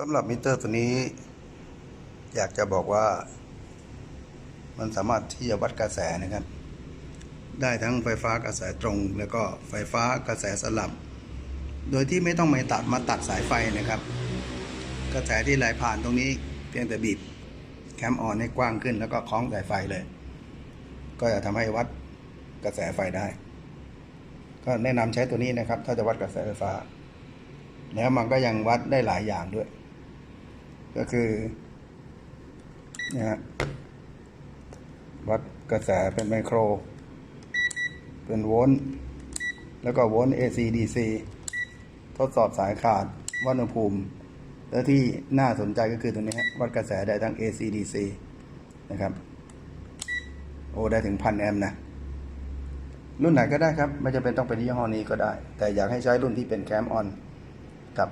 สำหรับมิเตอร์ตัวนี้ อยากจะบอกว่า มันสามารถที่จะวัดกระแสนะครับ ได้ทั้งไฟฟ้ากระแสตรง แล้วก็ไฟฟ้ากระแสสลับ โดยที่ไม่ต้องมาตัดมาตัดสายไฟนะครับ กระแสที่ไหลผ่านตรงนี้ เพียงแต่บีบแคมออนให้กว้างขึ้น แล้วก็คล้องสายไฟเลย ก็จะทำให้วัดกระแสไฟได้ ก็แนะนำใช้ตัวนี้นะครับ ถ้าจะวัดกระแสไฟฟ้า แล้วมันก็ยังวัดได้หลายอย่างด้วย ก็คือนะฮะวัดกระแสเป็นไมโคร เป็นโวลต์แล้วก็โวลต์ AC DC ทดสอบสายขาดวัดอุณหภูมิ แล้วที่น่าสนใจก็คือตัวนี้ฮะวัดกระแสได้ทั้ง AC DC นะครับ โอ้ ได้ถึงพันแอมป์นะ รุ่นไหนก็ได้ครับ ไม่จำเป็นต้องเป็นยี่ห้อนี้ก็ได้ แต่อยากให้ใช้รุ่นที่เป็นแคมออนกับ